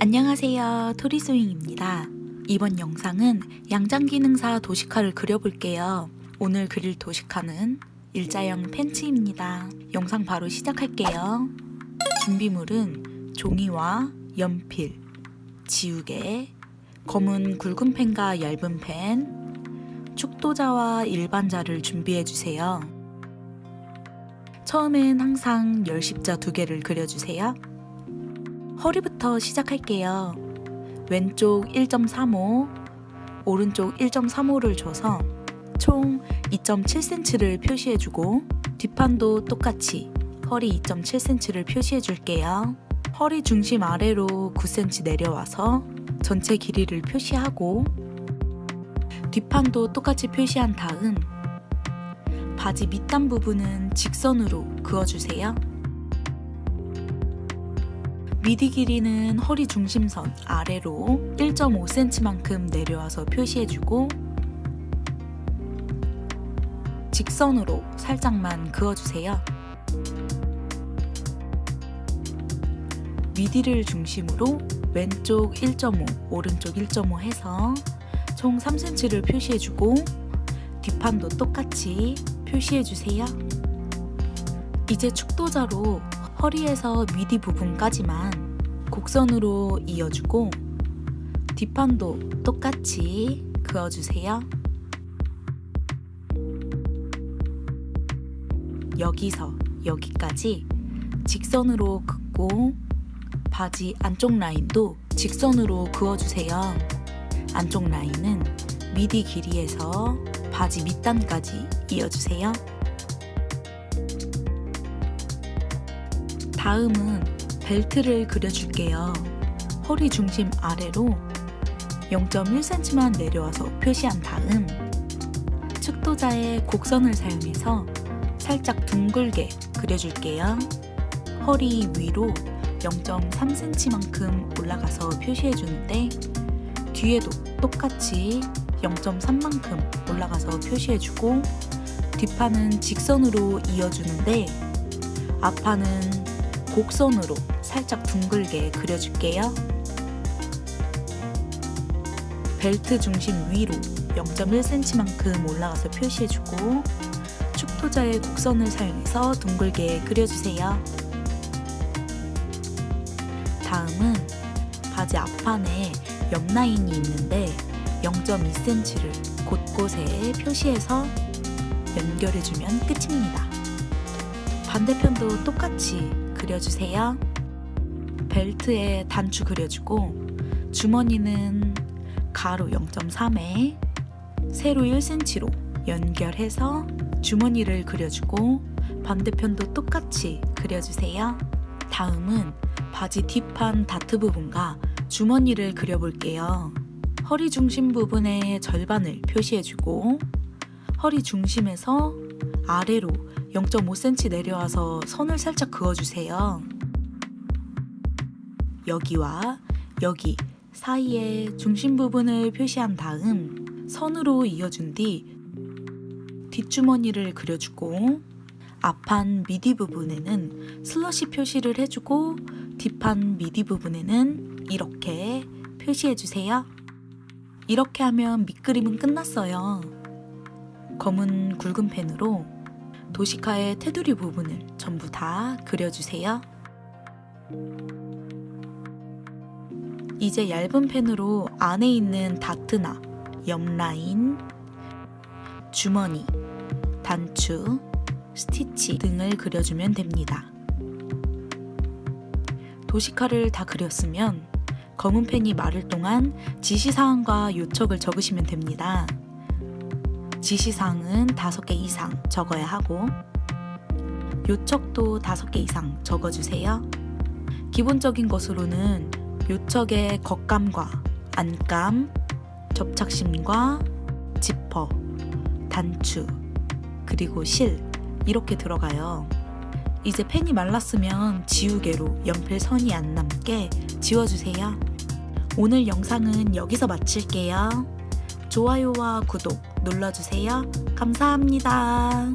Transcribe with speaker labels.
Speaker 1: 안녕하세요. 토리스윙입니다. 이번 영상은 양장기능사 도시카를 그려볼게요. 오늘 그릴 도시카는 일자형 팬츠입니다. 영상 바로 시작할게요. 준비물은 종이와 연필, 지우개, 검은 굵은 펜과 얇은 펜, 축도자와 일반자를 준비해주세요. 처음엔 항상 열십자 두 개를 그려주세요. 허리부터 시작할게요. 왼쪽 1.35, 오른쪽 1.35를 줘서 총 2.7cm를 표시해주고 뒷판도 똑같이 허리 2.7cm를 표시해줄게요. 허리 중심 아래로 9cm 내려와서 전체 길이를 표시하고 뒷판도 똑같이 표시한 다음 바지 밑단 부분은 직선으로 그어주세요. 미디 길이는 허리 중심선 아래로 1.5cm만큼 내려와서 표시해주고 직선으로 살짝만 그어주세요. 미디를 중심으로 왼쪽 1.5, 오른쪽 1.5 해서 총 3cm를 표시해주고 뒷판도 똑같이 표시해주세요. 이제 축도자로 허리에서 미디 부분까지만 곡선으로 이어주고 뒷판도 똑같이 그어주세요. 여기서 여기까지 직선으로 긋고 바지 안쪽 라인도 직선으로 그어주세요. 안쪽 라인은 미디 길이에서 바지 밑단까지 이어주세요. 다음은 벨트를 그려줄게요. 허리 중심 아래로 0.1cm만 내려와서 표시한 다음 축도자의 곡선을 사용해서 살짝 둥글게 그려줄게요. 허리 위로 0.3cm만큼 올라가서 표시해주는데 뒤에도 똑같이 0.3만큼 올라가서 표시해주고 뒷판은 직선으로 이어주는데 앞판은 곡선으로 살짝 둥글게 그려줄게요. 벨트 중심 위로 0.1cm만큼 올라가서 표시해주고 축도자의 곡선을 사용해서 둥글게 그려주세요. 다음은 바지 앞판에 옆 라인이 있는데 0.2cm를 곳곳에 표시해서 연결해주면 끝입니다. 반대편도 똑같이 그려주세요. 벨트에 단추 그려주고 주머니는 가로 0.3에 세로 1cm로 연결해서 주머니를 그려주고 반대편도 똑같이 그려주세요. 다음은 바지 뒷판 다트 부분과 주머니를 그려볼게요. 허리 중심 부분의 절반을 표시해주고 허리 중심에서 아래로 0.5cm 내려와서 선을 살짝 그어주세요. 여기와 여기 사이에 중심 부분을 표시한 다음 선으로 이어준 뒤 뒷주머니를 그려주고 앞판 미디 부분에는 슬러시 표시를 해주고 뒷판 미디 부분에는 이렇게 표시해주세요. 이렇게 하면 밑그림은 끝났어요. 검은 굵은 펜으로 도시카의 테두리 부분을 전부 다 그려주세요. 이제 얇은 펜으로 안에 있는 다트나 옆 라인, 주머니, 단추, 스티치 등을 그려주면 됩니다. 도시카를 다 그렸으면 검은 펜이 마를 동안 지시사항과 요척을 적으시면 됩니다. 지시사항은 5개 이상 적어야 하고 요척도 5개 이상 적어주세요. 기본적인 것으로는 요척의 겉감과 안감, 접착심과 지퍼, 단추, 그리고 실 이렇게 들어가요. 이제 펜이 말랐으면 지우개로 연필 선이 안 남게 지워주세요. 오늘 영상은 여기서 마칠게요. 좋아요와 구독 눌러주세요. 감사합니다.